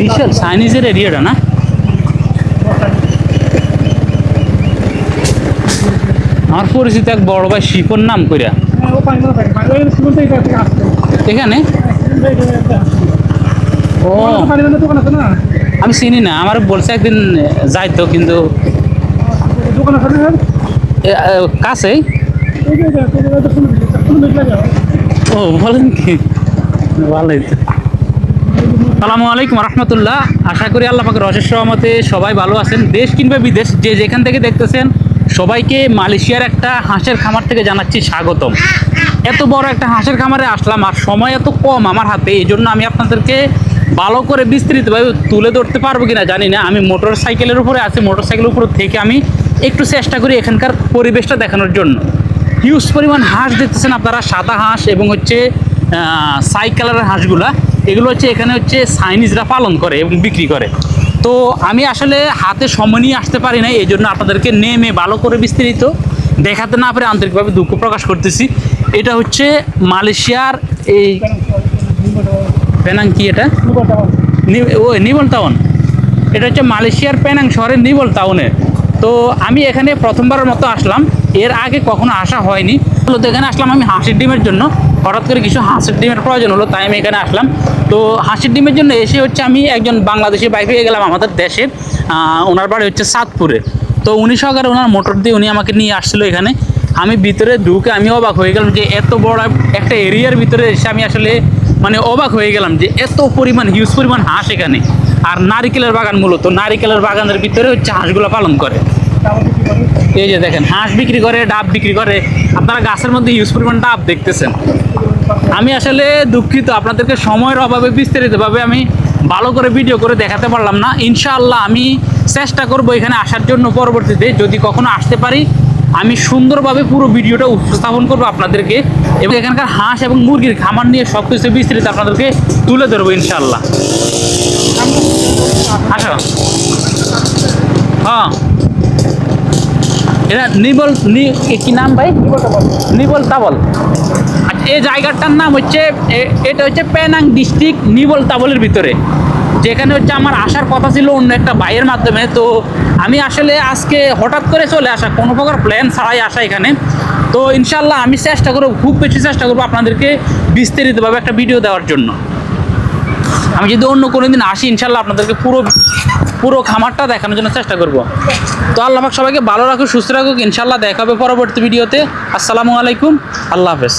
বিশাল চাইনিজের এরিয়াটা না? আমার পরিচিত এক বড় ভাই শিপন নাম কইরা। এখানে? আমি চিনি না, আমার বলছে একদিন যাইতো, কিন্তু কাছেই? ও, বলেন কি? ভালোই তো। সালামু আলাইকুম রহমতুল্লাহ। আশা করি আল্লাহ পাকের অশেষ সহমতে সবাই ভালো আছেন। দেশ কিংবা বিদেশ, যে যেখান থেকে দেখতেছেন, সবাইকে মালয়েশিয়ার একটা হাঁসের খামার থেকে জানাচ্ছি স্বাগতম। এত বড় একটা হাঁসের খামারে আসলাম আর সময় এত কম আমার হাতে, এই জন্য আমি আপনাদেরকে ভালো করে বিস্তৃতভাবে তুলে ধরতে পারব কিনা জানি না। আমি মোটর সাইকেলের উপরে আছি, মোটর সাইকেলের উপর থেকে আমি একটু চেষ্টা করি এখানকার পরিবেশটা দেখানোর জন্য। হিউজ পরিমাণ হাঁস দেখতেছেন আপনারা, সাদা হাঁস এবং হচ্ছে সাই কালারের হাঁসগুলা। এগুলো হচ্ছে এখানে হচ্ছে চাইনিজরা পালন করে এবং বিক্রি করে। তো আমি আসলে হাতে সময় নিয়ে আসতে পারি না এই জন্য আপনাদেরকে নেমে ভালো করে বিস্তারিত দেখাতে না পারে আন্তরিকভাবে দুঃখ প্রকাশ করতেছি। এটা হচ্ছে মালয়েশিয়ার এই পেনাং কি এটা? ওই নিবল টাউন। এটা হচ্ছে মালয়েশিয়ার পেনাং শহরের নিবল টাউনে। তো আমি এখানে প্রথমবারের মতো আসলাম। এর আগে কখনো আসা হয়নি। তো এখানে আসলাম আমি হাঁসের ডিমের জন্য। হঠাৎ করে কিছু হাঁসের ডিমের প্রয়োজন হলো, তাই আমি এখানে আসলাম। তো হাঁসের ডিমের জন্য এসে হচ্ছে আমি একজন বাংলাদেশি বাইক পেয়ে গেলাম আমাদের দেশের ওনার বাড়ি হচ্ছে সাতপুরে। তো উনি সহকারে ওনার মোটর দিয়ে উনি আমাকে নিয়ে আসছিল এখানে। আমি ভিতরে ঢুকে আমি অবাক হয়ে গেলাম যে এত বড় একটা এরিয়ার ভিতরে এসে আমি আসলে মানে অবাক হয়ে গেলাম যে এত পরিমাণ হিউজ পরিমাণ হাঁস এখানে। আর নারিকেলের বাগান মূলত। নারিকেলের বাগানের ভিতরে হচ্ছে হাঁসগুলো পালন করে। এই যে দেখেন, হাঁস বিক্রি করে, ডাব বিক্রি করে। আপনারা গাছের মধ্যে হিউজ পরিমাণ ডাব দেখতেছেন। আমি আসলে দুঃখিত, আপনাদেরকে সময়ের অভাবে, বিস্তারিতভাবে আমি ভালো করে ভিডিও করে দেখাতে পারলাম না। ইনশাআল্লাহ আমি চেষ্টা করব এখানে আসার জন্য পরবর্তীতে। যদি কখনো আসতে পারি, আমি সুন্দরভাবে পুরো ভিডিওটা উপস্থাপন করব আপনাদেরকে। এবং এখানকার হাঁস এবং মুরগির খামার নিয়ে সব কিছু বিস্তারিত আপনাদেরকে তুলে ধরবো ইনশাআল্লাহ। আসো। হ্যাঁ। এটা নিবল কি নাম ভাই? নিবল তাবল। আচ্ছা এই জায়গাটার নাম হচ্ছে এটা হচ্ছে পেনাং ডিস্ট্রিক্ট নিবল তাবলের ভিতরে। যেখানে হচ্ছে আমার আসার কথা ছিল অন্য একটা বাইয়ের মাধ্যমে। তো আমি আসলে আজকে হঠাৎ করে চলে আসা, কোনো প্রকার প্ল্যান ছাড়াই আসা এখানে। তো ইনশাল্লাহ আমি চেষ্টা করব, খুব বেশি চেষ্টা করব আপনাদেরকে বিস্তারিতভাবে একটা ভিডিও দেওয়ার জন্য। আমি যদি অন্য কোনো দিন আসি ইনশাল্লাহ আপনাদেরকে পুরো পুরো খামারটা দেখানোর জন্য চেষ্টা করব। তো আল্লাহ সবাইকে ভালো রাখুক, সুস্থ রাখুক। ইনশাল্লাহ দেখা হবে পরবর্তী ভিডিওতে। আসসালামু আলাইকুম। আল্লাহ হাফেজ।